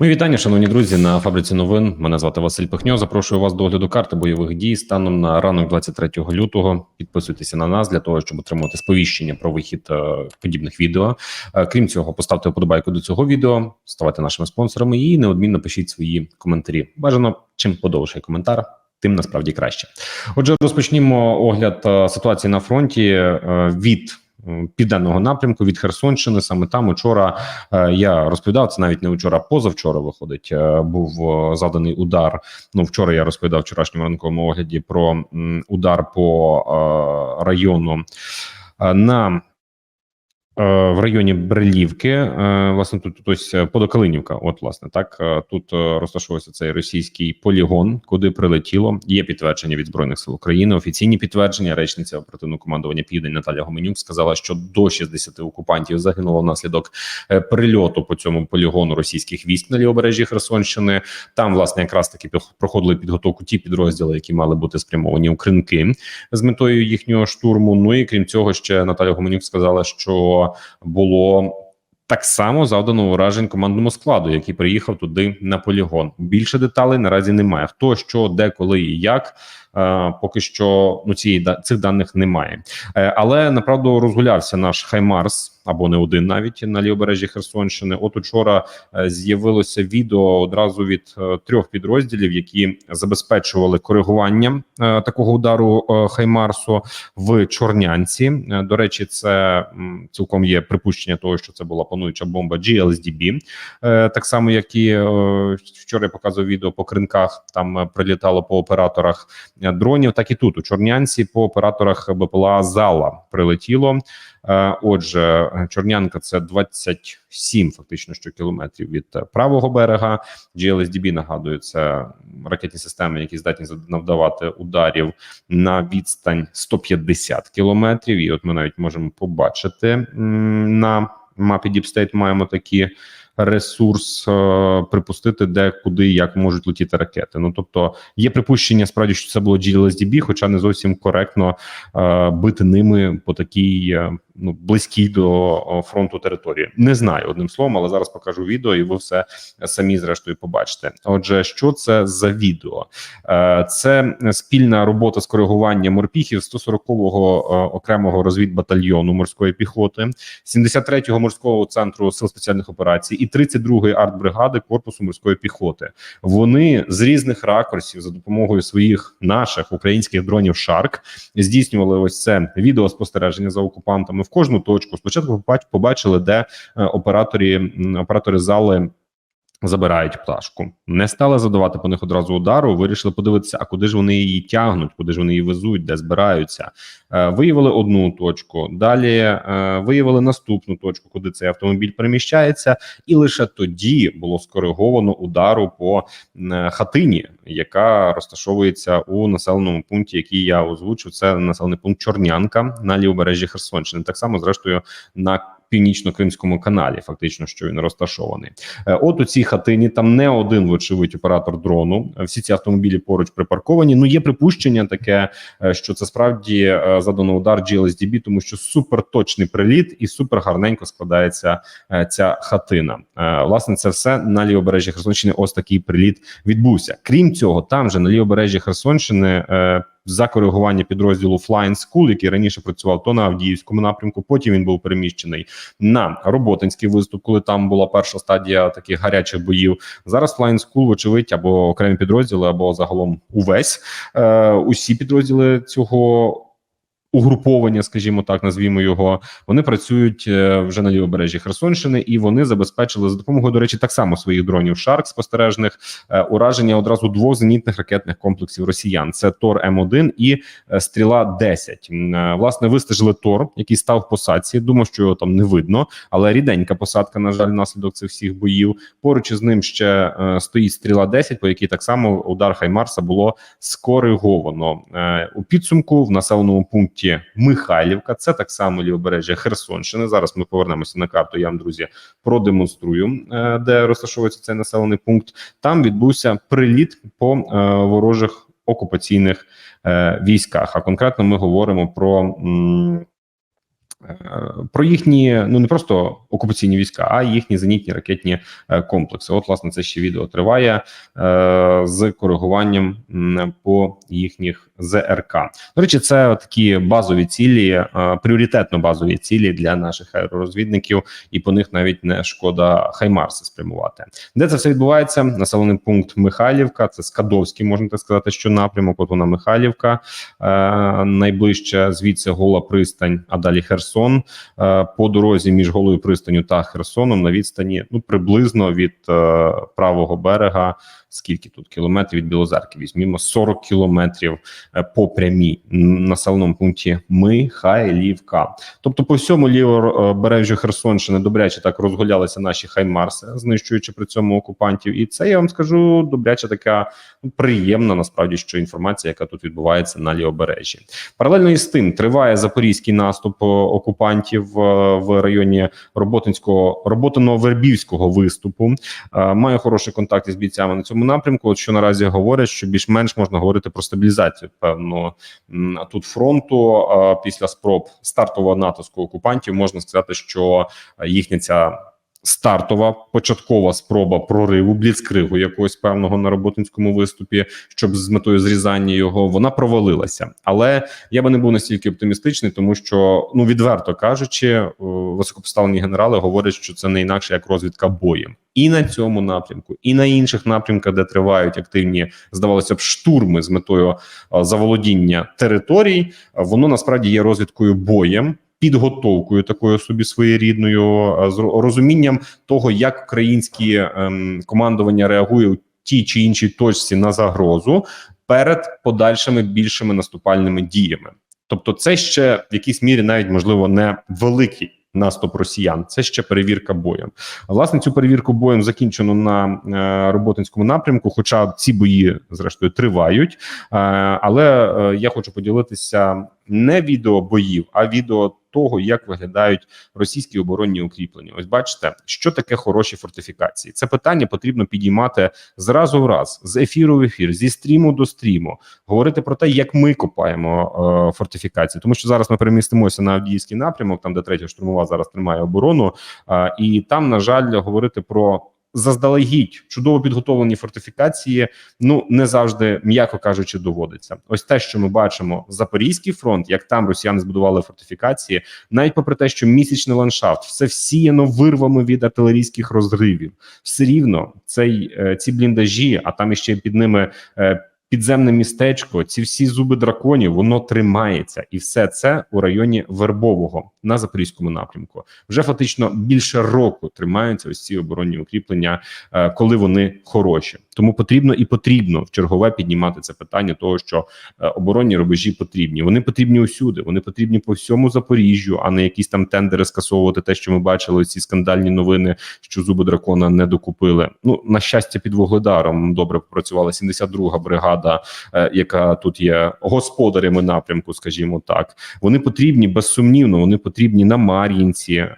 Мої вітання, шановні друзі, на фабриці новин. Мене звати Василь Пихньо. Запрошую вас до огляду карти бойових дій станом на ранок 23 лютого. Підписуйтеся на нас для того, щоб отримати сповіщення про вихід е, подібних відео. Е, крім цього, поставте вподобайку до цього відео, ставайте нашими спонсорами і неодмінно пишіть свої коментарі. Бажано чим подовший коментар. Тим насправді краще. Отже, розпочнімо огляд е, ситуації на фронті від південного напрямку від Херсонщини. Саме там учора е, я розповідав це навіть не вчора, позавчора виходить. е, Був заданий удар. Ну вчора я розповідав вчорашньому ранковому огляді про удар по е, району на. Е, В районі Брилівки, е, власне, тут, ось е, Подокалинівка. От, власне, так тут розташовується цей російський полігон, куди прилетіло. Є підтвердження від збройних сил України. Офіційні підтвердження. Речниця оперативного командування Південь Наталя Гоменюк сказала, що до 60 окупантів загинуло внаслідок прильоту по цьому полігону російських військ на лівобережжі Херсонщини. Там, власне, якраз таки проходили підготовку ті підрозділи, які мали бути спрямовані у кринки з метою їхнього штурму. Ну і крім цього, ще Наталя Гоменюк сказала, що було. Так само завдано уражень командному складу, який приїхав туди на полігон. Більше деталей наразі немає. Хто що, де, коли і як. Е, поки що ну цієї цих даних немає. Е, але направду розгулявся наш Хаймарс або не один навіть на лівобережжі Херсонщини. От учора е, з'явилося відео одразу від трьох підрозділів, які забезпечували коригування такого удару Хаймарсу в Чорнянці. До речі, це цілком є припущення того, що це була плануюча бомба GLSDB. Так само, як і вчора я показував відео по кринках. Там прилітало по операторах дронів, так і тут у Чорнянці по операторах БПЛА зала прилетіло. Е, Отже, Чорнянка це 27 фактично що кілометрів від правого берега. GLSDB, нагадую, це ракетні системи, які здатні навдавати ударів на відстань 150 кілометрів. І от ми навіть можемо побачити на мапі State маємо такі ресурс е, припустити, де куди як можуть летіти ракети. Ну тобто є припущення справді, що це було GLSDB, хоча не зовсім коректно е, бити ними по такій е, ну близькій до фронту території. Не знаю одним словом, але зараз покажу відео, і ви все самі зрештою побачите. Отже, що це за відео? Це спільна робота з коригування морпіхів 140-го е, окремого розвідбатальйону морської піхоти, 73-го морського центру сил спеціальних операцій і 32-ї артбригади корпусу морської піхоти. Вони з різних ракурсів за допомогою своїх наших українських дронів Шарк здійснювали ось це відеоспостереження за окупантами в кожну точку. Спочатку побач- побачили, де е, операторі оператори зали. Забирають пташку, не стали задавати по них одразу удару. Вирішили подивитися, а куди ж вони її тягнуть, куди ж вони її везуть, де збираються. Е, виявили одну точку. Далі е, виявили наступну точку, куди цей автомобіль переміщається, і лише тоді було скориговано удару по е, хатині, яка розташовується у населеному пункті, який я озвучив. Це населений пункт Чорнянка на лівобережжі Херсонщини. Так само, зрештою, на північно-кримському каналі, фактично, що він розташований. Е, От у цій хатині там не один вочевидь оператор дрону. Е, Всі ці автомобілі поруч припарковані. Ну є припущення таке, е, що це справді задано удар GLSDB, тому що суперточний приліт і супер гарненько складається ця хатина. Власне, це все на лівобережжі Херсонщини. Ось такий приліт відбувся. Крім цього, там же на лівобережжі Херсонщини. За коригування підрозділу Flying School, який раніше працював то на Авдіївському напрямку, потім він був переміщений на Роботинський виступ, коли там була перша стадія таких гарячих боїв. Зараз Flying School, вочевидь, або окремі підрозділи, або загалом увесь е, усі підрозділи цього. Угруповання, скажімо так, назвімо його, вони працюють е, вже на лівобережжі Херсонщини, і вони забезпечили за допомогою, до речі, так само своїх дронів Шарк спостережних е, ураження одразу двох зенітних ракетних комплексів росіян: це Тор М1 і е, Стріла 10 е, Власне, вистежили Тор, який став в посадці. Думав, що його там не видно, але ріденька посадка, на жаль, внаслідок цих всіх боїв. Поруч із ним ще стоїть стріла 10 по якій так само удар Хаймарса було скориговано у підсумку в населеному пункті Михайлівка. Це так само лівобережжя Херсонщини. Зараз ми повернемося на карту. Я вам друзі продемонструю, е, де розташовується цей населений пункт. Там відбувся приліт по е, ворожих окупаційних е, військах. А конкретно ми говоримо про. Е, Про їхні ну не просто окупаційні війська, а їхні зенітні ракетні е, комплекси. От, власне, це ще відео триває е, з коригуванням по їхніх ЗРК. До речі, це такі базові цілі, пріоритетно базові цілі для наших аеророзвідників, і по них навіть не шкода Хаймарси спрямувати. Де це все відбувається? Населений пункт Михайлівка, це Скадовський, можна так сказати, що напрямок. От вона Михайлівка, найближче звідси Гола пристань, а далі Херсон. Е, по дорозі між Голою пристаню та Херсоном на відстані ну приблизно від е, правого берега. Скільки тут кілометрів від Білозерки? Візьмімо 40 кілометрів е, по прямій населеному пункті Михайлівка. Тобто, по всьому лівобережжю Херсонщини добряче так розгулялися наші хаймарси, знищуючи при цьому окупантів. І це я вам скажу добряче така ну, приємна насправді що інформація, яка тут відбувається на лівобережжі. Паралельно із тим триває запорізький наступ окупантів е, в районі Роботинського роботино-вербівського виступу. Е, Маю хороший контакт із бійцями на цьому напрямку. От що наразі говорять, що більш-менш можна говорити про стабілізацію певно тут фронту е, після спроб стартового натиску окупантів. Можна сказати, що їхня ця. Стартова початкова спроба прориву бліцкригу якогось певного на роботинському виступі, щоб з метою зрізання його вона провалилася. Але я би не був настільки оптимістичний, тому що ну відверто кажучи, е, високопоставлені генерали говорять, що це не інакше як розвідка боєм. І на цьому напрямку, і на інших напрямках, де тривають активні, здавалося б, штурми з метою е, заволодіння територій, е, воно насправді є розвідкою боєм. Підготовкою такою собі своєрідною з розумінням того, як українські ем, командування реагує у тій чи іншій точці на загрозу перед подальшими більшими наступальними діями. Тобто, це ще в якійсь мірі навіть можливо не великий наступ росіян. Це ще перевірка боєм. Власне, цю перевірку боєм закінчено на е, роботинському напрямку. Хоча ці бої, зрештою, тривають. Е, але е, я хочу поділитися не відео боїв, а відео того, як виглядають російські оборонні укріплення. Ось бачите, що таке хороші фортифікації. Це питання потрібно підіймати зразу в раз з ефіру в ефір, зі стріму до стріму, говорити про те, як ми копаємо е, фортифікації, тому що зараз ми перемістимося на Авдіївський напрямок, там де третя штурмова зараз тримає оборону, е, і там, на жаль, говорити про. Заздалегідь чудово підготовлені фортифікації. Ну не завжди, м'яко кажучи, доводиться. Ось те, що ми бачимо Запорізький фронт, як там росіяни збудували фортифікації, навіть попри те, що місячний ландшафт все всіяно вирвами від артилерійських розривів, все рівно цей е, ці бліндажі, а там іще під ними. Підземне містечко, ці всі зуби драконів, воно тримається, і все це у районі Вербового на запорізькому напрямку. Вже фактично більше року тримаються ось ці оборонні укріплення, е, коли вони хороші. Тому потрібно і потрібно в чергове піднімати це питання, того що е, оборонні рубежі потрібні. Вони потрібні усюди. Вони потрібні по всьому Запоріжжю, а не якісь там тендери скасовувати. Те, що ми бачили, ці скандальні новини, що зуби дракона не докупили. Ну на щастя, під вугледаром добре попрацювала 72-га бригада, е, яка тут є господарями напрямку, скажімо так. Вони потрібні безсумнівно. Вони потрібні на Мар'їнці, е,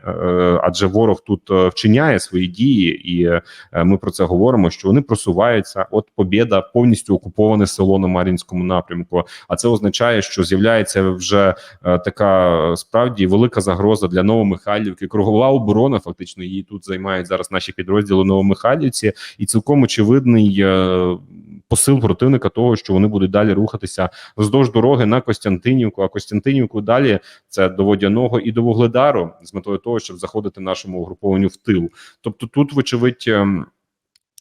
адже ворог тут вчиняє свої дії, і ми про це говоримо. Що вони просуваються. От Побєда повністю окуповане село на Мар'їнському напрямку. А це означає, що з'являється вже е, така справді велика загроза для Новомихайлівки. Кругова оборона фактично її тут займають зараз наші підрозділи Новомихайлівці, і цілком очевидний. е, Посил противника того, що вони будуть далі рухатися вздовж дороги на Костянтинівку, а Костянтинівку далі це до Водяного і до Вугледару з метою того, щоб заходити нашому угрупованню в тил. Тобто, тут, вочевидь, ем,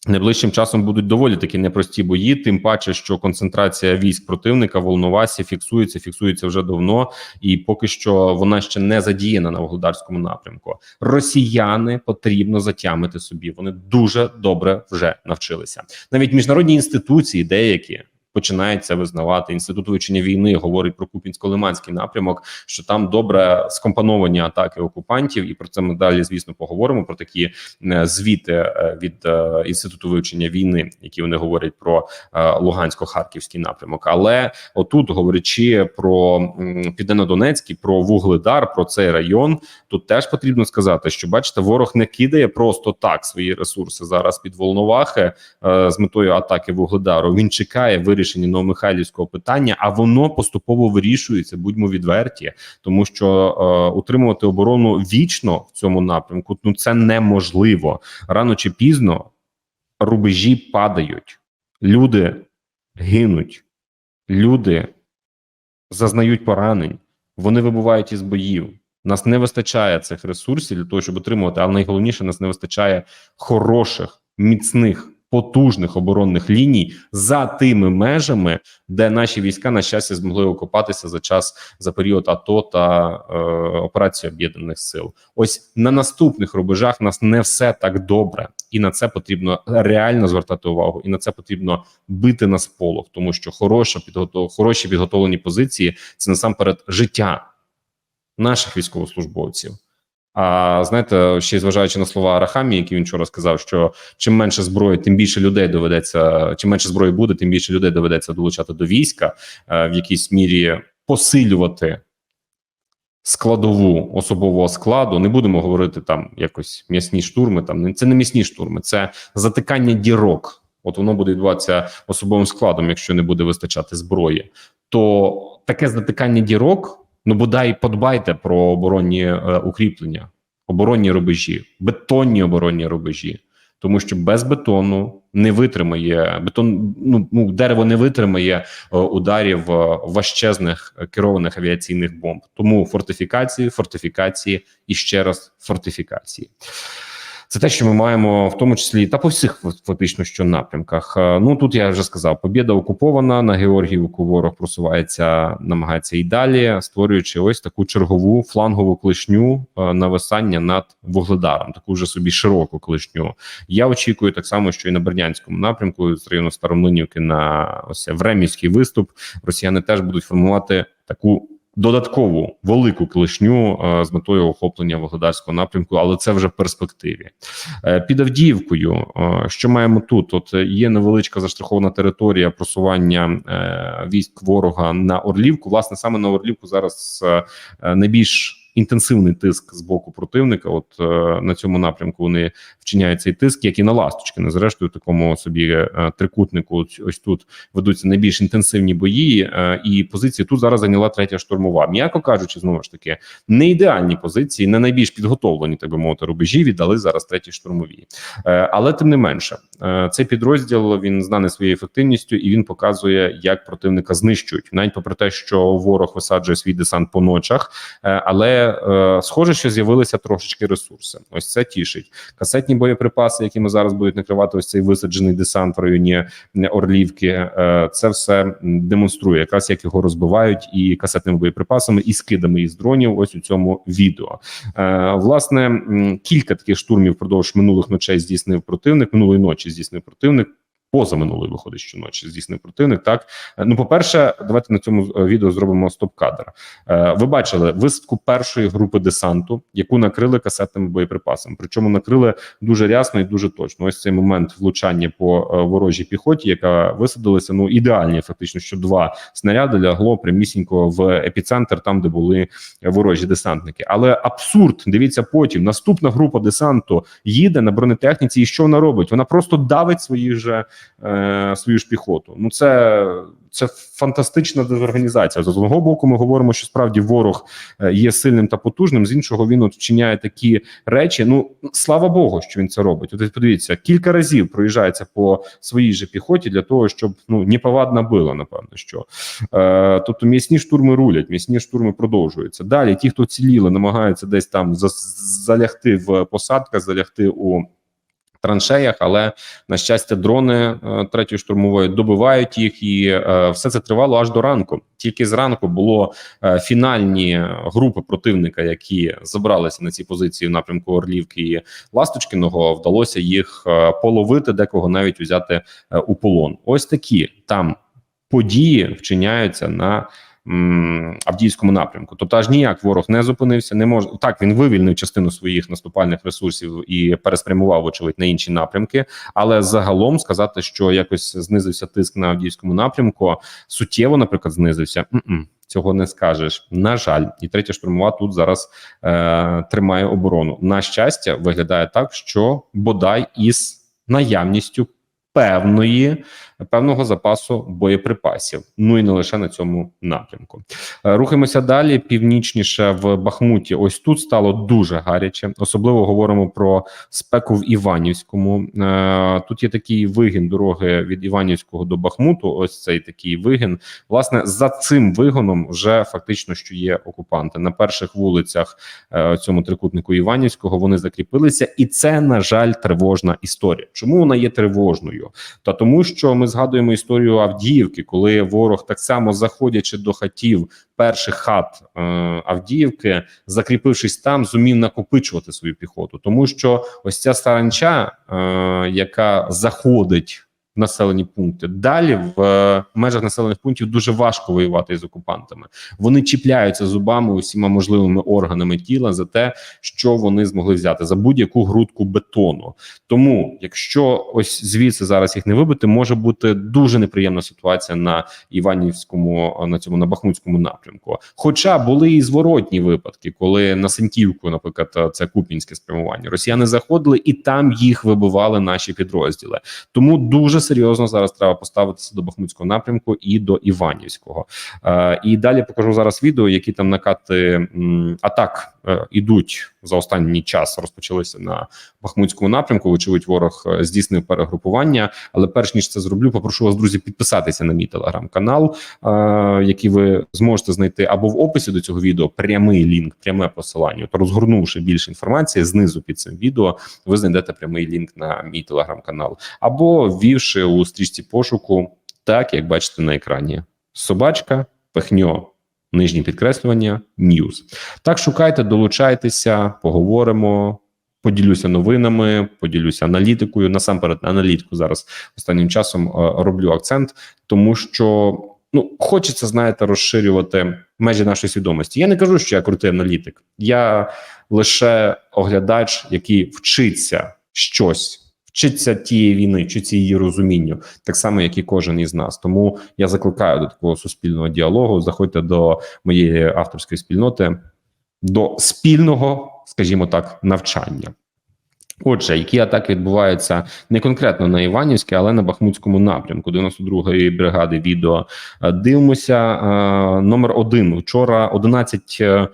Найближчим часом будуть доволі такі непрості бої, тим паче, що концентрація військ противника в Волновасі фіксується, фіксується вже давно, і поки що вона ще не задіяна на вогледарському напрямку. Росіяни потрібно затямити собі. Вони дуже добре вже навчилися. Навіть міжнародні інституції, деякі. Починають це визнавати інститут вивчення війни. Говорить про Купінсько-Лиманський напрямок, що там добре скомпоновані атаки окупантів, і про це ми далі, звісно, поговоримо про такі е, звіти е, від е, інституту вивчення війни, які вони говорять про Лугансько-Харківський напрямок. Але отут, говорячи про Південно-Донецький, про Вугледар, про цей район, тут теж потрібно сказати, що бачите, ворог не кидає просто так свої ресурси зараз під Волновахи з метою атаки Вугледару. Він чекає вирішення вирішенні новомихайлівського питання, а воно поступово вирішується. Будьмо відверті, тому що е, утримувати оборону вічно в цьому напрямку ну це неможливо рано чи пізно. Рубежі падають, люди гинуть, люди зазнають поранень, вони вибувають із боїв. Нас не вистачає цих ресурсів для того, щоб отримувати, але найголовніше нас не вистачає хороших, міцних, потужних оборонних ліній за тими межами, де наші війська на щастя змогли окопатися за час за період АТО та е, операції об'єднаних сил. Ось на наступних рубежах нас не все так добре, і на це потрібно реально звертати увагу, і на це потрібно бити на сполох, тому що хороша підготов... хороші підготовлені позиції це насамперед життя наших військовослужбовців. А знаєте, ще зважаючи на слова Арахамі, які він вчора сказав, що чим менше зброї, тим більше людей доведеться, чим менше зброї буде, тим більше людей доведеться долучати до війська, е, в якійсь мірі посилювати складову особового складу. Не будемо говорити там якось м'ясні штурми. Там це не м'ясні штурми, це затикання дірок. От воно буде відбуватися особовим складом, якщо не буде вистачати зброї, то таке затикання дірок. Ну, бодай подбайте про оборонні е, укріплення, оборонні рубежі, бетонні оборонні рубежі, тому що без бетону не витримає бетон. Ну, ну дерево не витримає е, ударів е, важчезних е, керованих авіаційних бомб. Тому фортифікації, фортифікації і ще раз фортифікації. Це те, що ми маємо в тому числі та по всіх фактично що напрямках. Е, Ну тут я вже сказав, побіда окупована на Георгіївку. Ворог просувається, намагається і далі, створюючи ось таку чергову флангову клишню е, нависання над вугледаром, таку вже собі широку клишню. Я очікую так само, що і на Бердянському напрямку з району Старомлинівки на ось Времівський виступ. Росіяни теж будуть формувати таку додаткову велику клишню е, з метою охоплення Вогледарського напрямку, але це вже в перспективі. Е, Під Авдіївкою, е, що маємо тут? От є невеличка заштрахована територія просування військ ворога на Орлівку. Власне, саме на Орлівку зараз найбільш інтенсивний тиск з боку противника. От е, на цьому напрямку вони вчиняють цей тиск, як і на ласточки. Не зрештою, такому собі е, трикутнику. Ось, ось тут ведуться найбільш інтенсивні бої, е, і позиції тут зараз зайняла третя штурмова. М'яко кажучи, знову ж таки, не ідеальні позиції, не найбільш підготовлені, так би мовити, рубежі віддали зараз треті штурмові. Е, але тим не менше, е, цей підрозділ він знаний своєю ефективністю і він показує, як противника знищують, навіть попри те, що ворог висаджує свій десант по ночах, е, але е, схоже, що з'явилися трошечки ресурси. Ось це тішить. Касетні боєприпаси, якими зараз будуть накривати ось цей висаджений десант в районі Орлівки. е, Це все демонструє, якраз як його розбивають і касетними боєприпасами, і скидами із дронів. Ось у цьому відео. Е, Власне, кілька таких штурмів впродовж минулих ночей здійснив противник. Минулої ночі здійснив противник. Поза минулої виходить щоночі здійснив противник. Так ну, по перше, давайте на цьому е, відео зробимо стоп-кадр. Е, Ви бачили висадку першої групи десанту, яку накрили касетними боєприпасами. Причому накрили дуже рясно і дуже точно. Ось цей момент влучання по е, ворожій піхоті, яка висадилася. Ну ідеальні, фактично, що два снаряди лягло прямісінько в епіцентр, там де були ворожі десантники. Але абсурд, дивіться потім. Наступна група десанту їде на бронетехніці, і що вона робить? Вона просто давить свої же е, свою ж піхоту. Ну це, це фантастична дезорганізація. З одного боку, ми говоримо, що справді ворог е, є сильним та потужним. З іншого він от вчиняє такі речі. Ну слава Богу, що він це робить. От подивіться, кілька разів проїжджається по своїй же піхоті для того, щоб ну неповадна била, напевно, що е, тобто м'ясні штурми рулять, м'ясні штурми продовжуються. Далі ті, хто ціліли, намагаються десь там залягти в посадках, залягти у траншеях, але на щастя, дрони е, третьої штурмової добивають їх, і е, все це тривало аж до ранку. Тільки зранку було е, фінальні групи противника, які забралися на ці позиції в напрямку Орлівки і Ласточкиного. Вдалося їх половити, декого навіть взяти у полон. Ось такі там події вчиняються на м, Авдіївському напрямку. Тобто, аж ніяк ворог не зупинився. Не може так. Він вивільнив частину своїх наступальних ресурсів і переспрямував, вочевидь, на інші напрямки. Але загалом сказати, що якось знизився тиск на Авдіївському напрямку, суттєво, наприклад, знизився. М-м. Цього не скажеш. На жаль, і третя штурмова тут зараз е, тримає оборону. На щастя, виглядає так, що бодай із наявністю певної певного запасу боєприпасів. Ну і не лише на цьому напрямку. Е, Рухаємося далі. Північніше в Бахмуті. Ось тут стало дуже гаряче. Особливо говоримо про спеку в Іванівському. Е, Тут є такий вигін дороги від Іванівського до Бахмуту. Ось цей такий вигін. Власне, за цим вигоном вже фактично що є окупанти на перших вулицях е, цьому трикутнику Іванівського. Вони закріпилися, і це на жаль тривожна історія. Чому вона є тривожною? Та тому, що ми згадуємо історію Авдіївки, коли ворог так само заходячи до хатів перших хат е, Авдіївки, закріпившись там, зумів накопичувати свою піхоту, тому що ось ця саранча, е, яка заходить. Населені пункти далі в е, межах населених пунктів дуже важко воювати із окупантами. Вони чіпляються зубами усіма можливими органами тіла за те, що вони змогли взяти за будь-яку грудку бетону. Тому, якщо ось звідси зараз їх не вибити, може бути дуже неприємна ситуація на Іванівському, на цьому на Бахмутському напрямку. Хоча були і зворотні випадки, коли на Синьківку, наприклад, це купінське спрямування, росіяни заходили і там їх вибивали наші підрозділи. Тому дуже серйозно зараз треба поставитися до Бахмутського напрямку і до Іванівського. Е, і далі покажу зараз відео, які там накати м, атак е, ідуть за останній час. Розпочалися на Бахмутському напрямку. Вочевидь, ворог е, здійснив перегрупування. Але перш ніж це зроблю, попрошу вас, друзі, підписатися на мій телеграм-канал, е, який ви зможете знайти або в описі до цього відео прямий лінк, пряме посилання. То розгорнувши більше інформації, знизу під цим відео ви знайдете прямий лінк на мій телеграм-канал, або ввівши у стрічці пошуку, так як бачите на екрані, собачка, пехньо. Нижнє підкреслювання News. Так шукайте, долучайтеся, поговоримо. Поділюся новинами, поділюся аналітикою. Насамперед, аналітику зараз останнім часом е, роблю акцент, тому що ну хочеться, знаєте, розширювати межі нашої свідомості. Я не кажу, що я крутий аналітик, я лише оглядач, який вчиться щось. Вчиться тієї війни, вчиться її розумінню, так само як і кожен із нас. Тому я закликаю до такого суспільного діалогу. Заходьте до моєї авторської спільноти, до спільного, скажімо так, навчання. Отже, які атаки відбуваються не конкретно на Іванівське, але на Бахмутському напрямку 92-ї бригади. Відео дивимося. е, Номер один вчора 11 е, м,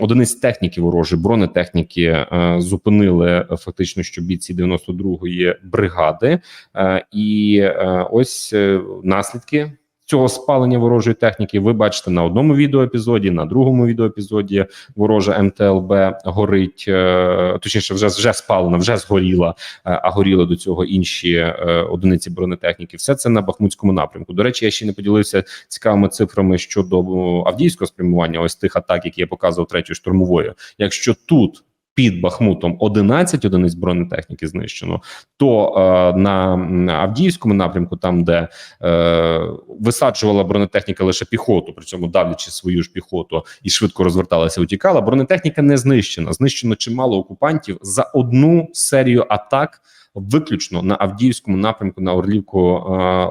одиниць техніки ворожі бронетехніки е, зупинили е, фактично, що бійці 92-ї бригади, Е, і ось наслідки. Цього спалення ворожої техніки ви бачите на одному відеоепізоді, на другому відеоепізоді ворожа МТЛБ горить, е, точніше, вже вже спалена, вже згоріла, е, а горіли до цього інші е, одиниці бронетехніки. Все це на Бахмутському напрямку. До речі, я ще не поділився цікавими цифрами щодо о, авдіївського спрямування. Ось тих атак, які я показував третьої штурмової. Якщо тут під Бахмутом 11 одиниць бронетехніки знищено, то е, на Авдіївському напрямку, там де е, висаджувала бронетехніка лише піхоту, при цьому давлячи свою ж піхоту і швидко розверталася, утікала. Бронетехніка не знищена. Знищено чимало окупантів за одну серію атак. Виключно на Авдіївському напрямку на Орлівку е,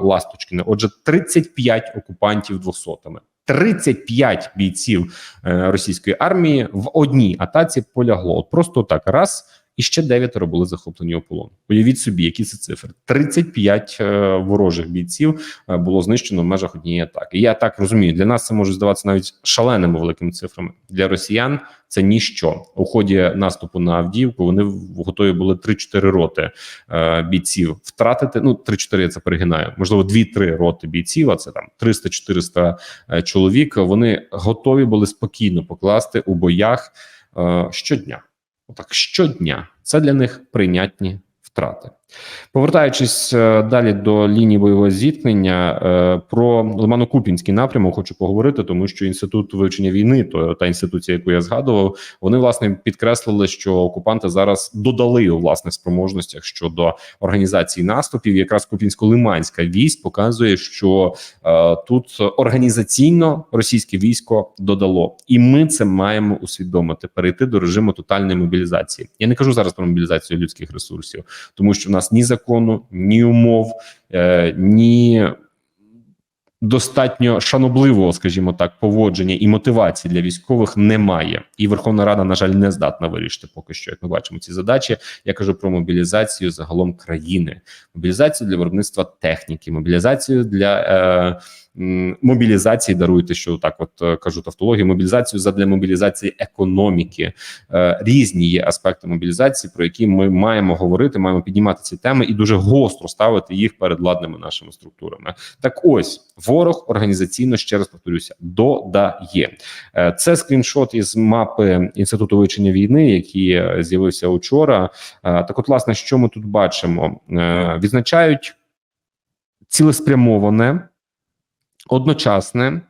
Ласточкіне. Отже, 35 окупантів двохсотами. 35 бійців е, російської армії в одній атаці полягло. От просто так раз. І ще дев'ятеро були захоплені у полон. Уявіть собі, які це цифри: 35 е, ворожих бійців е, було знищено в межах однієї атаки. Я так розумію, для нас це може здаватися навіть шаленими великими цифрами. Для росіян це ніщо. У ході наступу на Авдіївку вони готові були 3-4 роти е, бійців втратити. Ну 3-4 я це перегинаю. Можливо, 2-3 роти бійців. А це там 300-400 е, чоловік. Вони готові були спокійно покласти у боях щодня. Отак, щодня це для них прийнятні втрати. Повертаючись е, далі до лінії бойового зіткнення, е, про Лимано-Купінський напрямок хочу поговорити, тому що інститут вивчення війни, то та інституція, яку я згадував, вони власне підкреслили, що окупанти зараз додали у власних спроможностях щодо організації наступів. Якраз Купінсько-Лиманська вісь показує, що е, тут організаційно російське військо додало, і ми це маємо усвідомити перейти до режиму тотальної мобілізації. Я не кажу зараз про мобілізацію людських ресурсів, тому що в нас ні закону, ні умов, е, ні достатньо шанобливого, скажімо так, поводження і мотивації для військових немає. І Верховна Рада, на жаль, не здатна вирішити поки що, як ми бачимо, ці задачі. Я кажу про мобілізацію загалом країни, мобілізацію для виробництва техніки, мобілізацію для. Е, Мобілізації даруйте, що так, от е, кажу тавтологію, мобілізацію задля мобілізації економіки. Е, Різні є аспекти мобілізації, про які ми маємо говорити, маємо піднімати ці теми і дуже гостро ставити їх перед ладними нашими структурами. Так, ось ворог організаційно ще раз повторюся, додає Е, це скріншот із мапи інституту вивчення війни, який е, з'явився учора. Е, Так, от, власне, що ми тут бачимо? Відзначають цілеспрямоване, одночасне.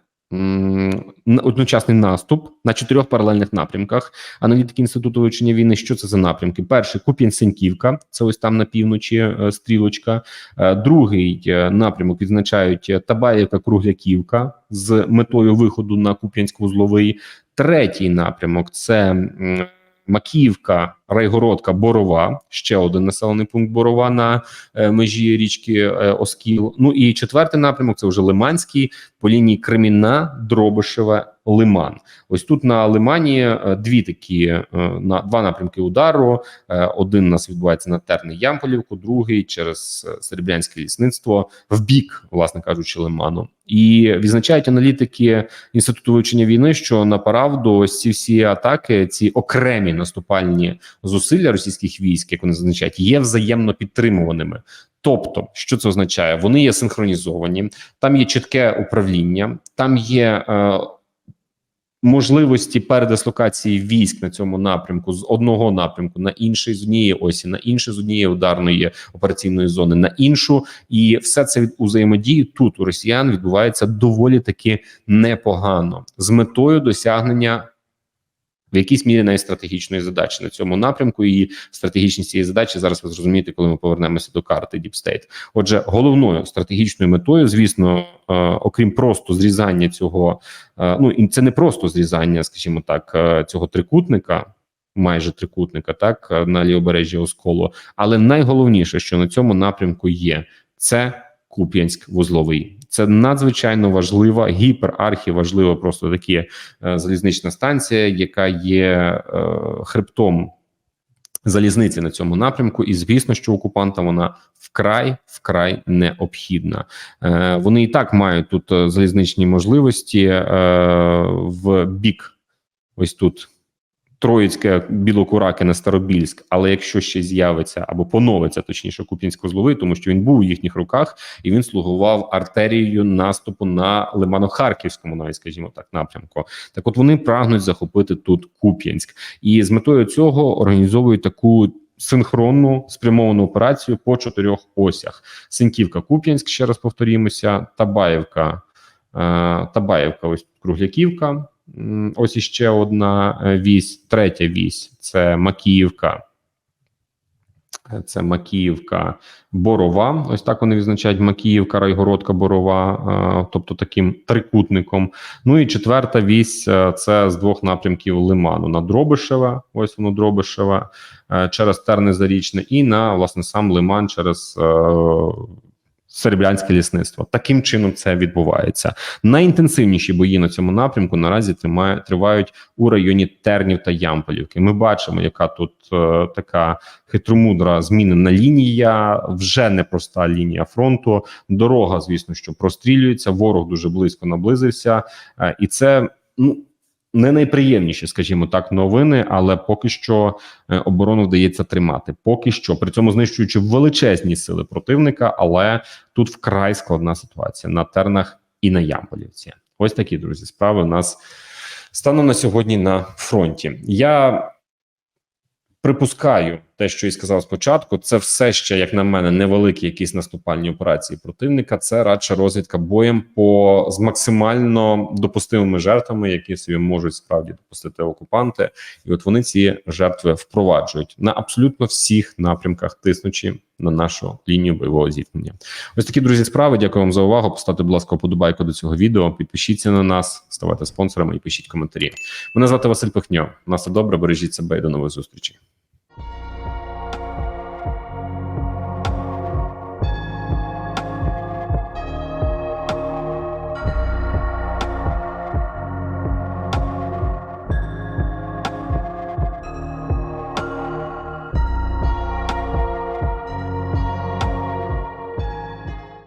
Одночасний наступ на чотирьох паралельних напрямках. Аналітики інституту вивчення війни. Що це за напрямки? Перший Куп'ян-Сеньківка, це ось там на півночі е, стрілочка. Е, Другий е, напрямок відзначають Табаєвка, Кругляківка з метою виходу на Куп'янськ-Вузловий. Третій напрямок це Макіївка, Райгородка, Борова. Ще один населений пункт Борова на е, межі річки е, Оскіл. Ну і четвертий напрямок це вже Лиманський по лінії Кремінна, Дробишеве, Лиман. Ось тут на Лимані е, дві такі е, на два напрямки удару. Е, Один у нас відбувається на Терни Ямполівку, другий через Серебрянське лісництво в бік, власне кажучи, Лиману. І відзначають аналітики інституту вивчення війни, що на правду ось ці всі атаки, ці окремі наступальні зусилля російських військ, як вони зазначають, є взаємно підтримуваними. Тобто, що це означає? Вони є синхронізовані, там є чітке управління, там є е, можливості передислокації військ на цьому напрямку з одного напрямку на інший з однієї осі, на інший з однієї ударної операційної зони на іншу, і все це від взаємодії тут у росіян відбувається доволі таки непогано з метою досягнення. В якійсь мірі навіть стратегічної задачі на цьому напрямку і стратегічність цієї задачі зараз ви зрозумієте, коли ми повернемося до карти Deep State. Отже, головною стратегічною метою, звісно, е, окрім просто зрізання цього, е, ну і це не просто зрізання, скажімо так, е, цього трикутника. Майже трикутника, так на лівобережжі Осколу, але найголовніше, що на цьому напрямку є, це Куп'янськ вузловий. Це надзвичайно важлива, гіперархіважлива просто такі е, залізнична станція, яка є е, хребтом залізниці на цьому напрямку, і звісно, що окупантам вона вкрай вкрай необхідна. Е, вони і так мають тут е, залізничні можливості е, в бік. Ось тут Троїцьке, Білокуракине, Старобільськ. Але якщо ще з'явиться або поновиться, точніше, Куп'янськ-Вузловий, тому що він був у їхніх руках і він слугував артерією наступу на Лимано-Харківському, навіть скажімо так, напрямку. Так, от вони прагнуть захопити тут Куп'янськ, і з метою цього організовують таку. Синхронну спрямовану операцію по чотирьох осях: Синьківка, Куп'янськ, ще раз повторімося, Табаєвка, е, Табаєвка, ось Кругляківка. Ось іще одна е, вісь, третя вісь це Макіївка. Е, Це Макіївка, Борова. Ось так вони відзначають Макіївка, Райгородка, Борова, е, тобто таким трикутником. Ну і четверта вісь це з двох напрямків Лиману на Дробишеве. Ось воно Дробишеве е, через Терне Зарічне, і на власне сам Лиман через. Е, Серебрянське лісництво таким чином це відбувається. Найінтенсивніші бої на цьому напрямку наразі тримає, тривають у районі Тернів та Ямполівки. Ми бачимо, яка тут е, така хитромудра змінена лінія, вже непроста лінія фронту. Дорога, звісно, що прострілюється. Ворог дуже близько наблизився, е, і це ну. Не найприємніші, скажімо так, новини, але поки що е, оборону вдається тримати. Поки що при цьому знищуючи величезні сили противника, але тут вкрай складна ситуація на тернах і на Ямполівці. Ось такі друзі справи у нас станом на сьогодні на фронті. Я припускаю те, що і сказав спочатку. Це все ще, як на мене, невеликі якісь наступальні операції противника. Це радше розвідка боєм по з максимально допустимими жертвами, які собі можуть справді допустити окупанти, і от вони ці жертви впроваджують на абсолютно всіх напрямках, тиснучи на нашу лінію бойового зіткнення. Ось такі друзі справи. Дякую вам за увагу. Поставте, будь ласка, подобайку до цього відео. Підпишіться на нас, ставайте спонсорами і пишіть коментарі. Мене звати Василь Пихньо. На все добре, бережіть себе і до нових зустрічей.